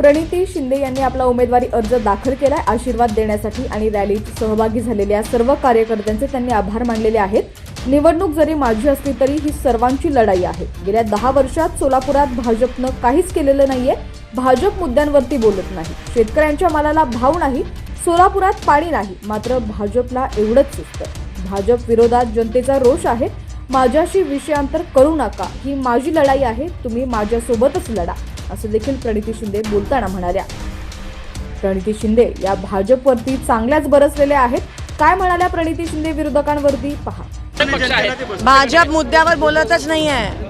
प्रणिती शिंदे यांनी आपला उमेदवारी अर्ज दाखल केलाय आशीर्वाद देण्यासाठी आणि रॅलीत सहभागी झालेल्या सर्व कार्यकर्त्यांचे त्यांनी आभार मानलेले आहेत. निवडणूक जरी माझी असली तरी ही सर्वांची लढाई आहे. गेल्या दहा वर्षात सोलापुरात भाजपनं काहीच केलेलं नाहीये. भाजप मुद्द्यांवरती बोलत नाही. शेतकऱ्यांच्या मालाला भाव नाही. सोलापुरात पाणी नाही. मात्र भाजपला एवढंच सुचतं. भाजप विरोधात जनतेचा रोष आहे. माझ्याशी विषयांतर करू नका. ही माझी लढाई आहे. तुम्ही माझ्यासोबतच लढा. असं देखील प्रणिती शिंदे बोलताना म्हणाल्या. प्रणिती शिंदे या भाजपवरती चांगल्याच बरसलेल्या आहेत. काय म्हणाल्या प्रणिती शिंदे विरोधकांवरती? पहा. पक्ष आहे. भाजप मुद्द्यावर बोलतच नाही आहे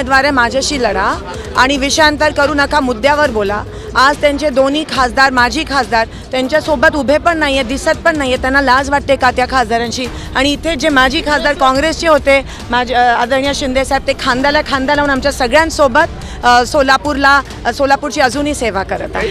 उमेदवार आहे माझ्याशी लढा. आणि विषयांतर करू नका मुद्द्यावर बोला. आज त्यांचे दोन्ही खासदार माजी खासदार त्यांच्यासोबत उभे पण नाही आहेत दिसत पण नाही आहेत त्यांना लाज वाटते का त्या खासदारांशी? आणि इथे जे माजी खासदार काँग्रेसचे होते माझे आदरणीय शिंदेसाहेब ते खांद्याला खांदा लावून आमच्या सगळ्यांसोबत सोलापूरला सोलापूरची अजूनही सेवा करत आहे